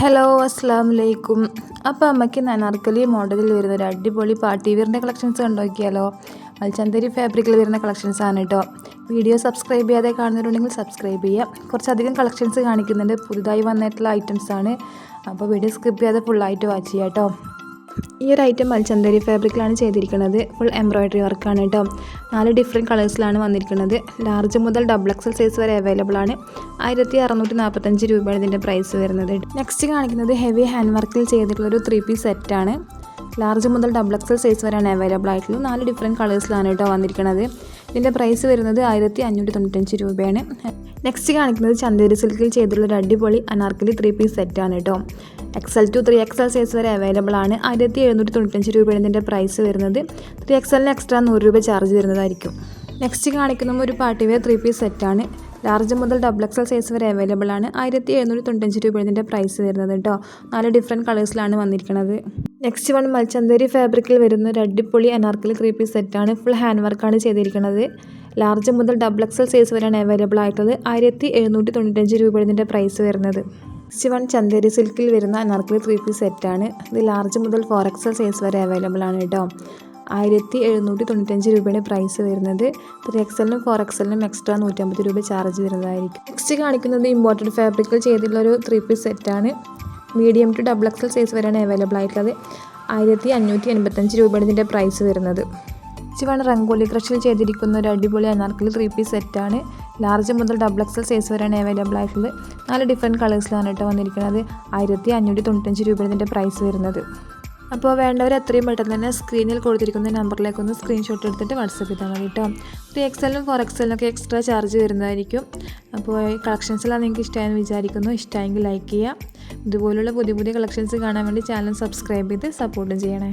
Hello അസ്സാം വലൈക്കും അപ്പോൾ അമ്മയ്ക്ക് അനാർക്കലി മോഡലിൽ വരുന്ന ഒരു അടിപൊളി പാർട്ടി വീറിന്റെ കളക്ഷൻസ് കണ്ടോക്കിയാലോ? മൽച്ചന്തരി ഫാബ്രിക്കിൽ വരുന്ന കളക്ഷൻസ് ആണ് കേട്ടോ വീഡിയോ സബ്സ്ക്രൈബ് ചെയ്യാതെ കാണുന്നവരുണ്ടെങ്കിൽ സബ്സ്ക്രൈബ് ചെയ്യുക കുറച്ചധികം കളക്ഷൻസ് കാണിക്കുന്നുണ്ട്. പുതുതായി വന്നിട്ടുള്ള ഐറ്റംസ് ആണ്. അപ്പോൾ വീഡിയോ സ്കിപ്പ് ചെയ്യാതെ ഫുള്ളായിട്ട് വാച്ച് ചെയ്യാം കേട്ടോ ഈ ഒരു ഐറ്റം മൽച്ചന്തരി ഫാബ്രിക്കിലാണ് ചെയ്തിരിക്കുന്നത്. ഫുൾ എംബ്രോയിഡറി വർക്കാണ് കേട്ടോ നാല് ഡിഫറെന്റ് കളേഴ്സിലാണ് വന്നിരിക്കുന്നത്. ലാർജ് മുതൽ ഡബിൾ എക്സൽ സൈസ് വരെ അവൈലബിൾ ആണ്. ആയിരത്തി അറുന്നൂറ്റി നാൽപ്പത്തഞ്ച് രൂപയാണ് ഇതിന്റെ പ്രൈസ് വരുന്നത്. നെക്സ്റ്റ് കാണിക്കുന്നത് ഹെവി ഹാൻഡ് വർക്കിൽ ചെയ്തിട്ടുള്ള ഒരു ത്രീ പീസ് സെറ്റാണ് ലാർജ് മുതൽ ഡബിൾ എക്സൽ സൈസ് വരെയാണ് അവൈലബിൾ ആയിട്ടുള്ളത്. നാല് ഡിഫറെന്റ് കളേഴ്സിലാണ് കേട്ടോ വന്നിരിക്കുന്നത്. ഇതിന്റെ പ്രൈസ് വരുന്നത് ആയിരത്തി അഞ്ഞൂറ്റി തൊണ്ണൂറ്റഞ്ച് രൂപയാണ്. നെക്സ്റ്റ് കാണിക്കുന്നത് ചന്ദേരി സിൽക്കിൽ ചെയ്തിട്ടുള്ള ഒരു അടിപൊളി അനാർക്കലി ത്രീ പീസ് സെറ്റാണ് കേട്ടോ XL to three XL size വരെ അവൈലബിൾ ആണ്. ആയിരത്തി എഴുന്നൂറ്റി തൊണ്ണൂറ്റഞ്ച് രൂപയാണ് ഇതിന്റെ പ്രൈസ് വരുന്നത്. ത്രീ എക്സലിന് എക്സ്ട്രാ നൂറ് രൂപ ചാർജ് വരുന്നതായിരിക്കും. നെക്സ്റ്റ് കാണിക്കുന്ന ഒരു പാർട്ടി വെയർ ത്രീ പീസ് സെറ്റാണ് ലാർജ് മുതൽ ഡബിൾ എക്സൽ സൈസ് വരെ അവൈലബിൾ ആണ്. ആയിരത്തി എഴുന്നൂറ്റി തൊണ്ണൂറ്റഞ്ച് രൂപയാണ് ഇതിന്റെ പ്രൈസ് വരുന്നത് കേട്ടോ നാല് ഡിഫറെന്റ് കളേഴ്സിലാണ് വന്നിരിക്കുന്നത്. നെക്സ്റ്റ് വൺ മൽച്ചന്തേരി ഫാബ്രിക്കിൽ വരുന്ന ഒരു അടിപൊളി അനാർക്കലി ത്രീ പീസ് സെറ്റാണ് ഫുൾ ഹാൻഡ് വർക്കാണ് ചെയ്തിരിക്കുന്നത്. ലാർജ് മുതൽ ഡബിൾ എക്സൽ സൈസ് വരെയാണ് അവൈലബിൾ ആയിട്ടുള്ളത്. ആയിരത്തി എഴുന്നൂറ്റി തൊണ്ണൂറ്റഞ്ച് രൂപയുടെ ഇതിന്റെ പ്രൈസ് വരുന്നത്. നെക്സ്റ്റ് വൺ ചന്തേരി സിൽക്കിൽ വരുന്ന അനാർക്കലി ത്രീ പീസ് സെറ്റാണ് ഇത് ലാർജ് മുതൽ ഫോർ എക്സൽ സൈസ് വരെ അവൈലബിൾ ആണ് കേട്ടോ ആയിരത്തി എഴുന്നൂറ്റി തൊണ്ണൂറ്റഞ്ച് രൂപയാണ് പ്രൈസ് വരുന്നത് ത്രീ എക്സലിനും ഫോർ എക്സലിനും എക്സ്ട്രാ നൂറ്റമ്പത് രൂപ ചാർജ് വരുന്നതായിരിക്കും. നെക്സ്റ്റ് കാണിക്കുന്നത് ഇമ്പോർട്ടന്റ് ഫാബ്രിക്കിൽ ചെയ്തിട്ടുള്ള ഒരു ത്രീ പീസ് സെറ്റാണ് medium to double XL size വരെയാണ് അവൈലബിൾ ആയിട്ടുള്ളത്. ആയിരത്തി അഞ്ഞൂറ്റി എൺപത്തഞ്ച് രൂപയാണ് ഇതിന്റെ പ്രൈസ് വരുന്നത്. ഇച്ചുവാണ് റംഗോലി ക്രഷിൽ ചെയ്തിരിക്കുന്ന ഒരു അടിപൊളി അനാർക്കലി ത്രീ പീസ് സെറ്റാണ് ലാർജ് മുതൽ ഡബിൾ എക്സൽ സൈസ് വരെയാണ് അവൈലബിൾ ആയിട്ടുള്ളത്. നാല് ഡിഫറെന്റ് കളേഴ്സിലാണ് കേട്ടോ വന്നിരിക്കുന്നത്. ആയിരത്തി അഞ്ഞൂറ്റി തൊണ്ണൂറ്റഞ്ച് രൂപയാണ് ഇതിന്റെ പ്രൈസ് വരുന്നത്. അപ്പോൾ വേണ്ടവർ എത്രയും പെട്ടെന്ന് തന്നെ സ്ക്രീനിൽ കൊടുത്തിരിക്കുന്ന നമ്പറിലേക്ക് ഒന്ന് സ്ക്രീൻഷോട്ട് എടുത്തിട്ട് വാട്സപ്പ് ചെയ്താൽ മതി കേട്ടോ. ത്രീ എക്സലിനും ഫോർ എക്സലിനൊക്കെ എക്സ്ട്രാ ചാർജ് വരുന്നതായിരിക്കും. അപ്പോൾ കളക്ഷൻസെല്ലാം നിങ്ങൾക്ക് ഇഷ്ടമായെന്ന് വിചാരിക്കുന്നു. ഇഷ്ടമായെങ്കിൽ ലൈക്ക് ചെയ്യുക. ഇതുപോലുള്ള പുതിയ പുതിയ കളക്ഷൻസ് കാണാൻ വേണ്ടി ചാനൽ സബ്സ്ക്രൈബ് ചെയ്ത് സപ്പോർട്ടും ചെയ്യണേ.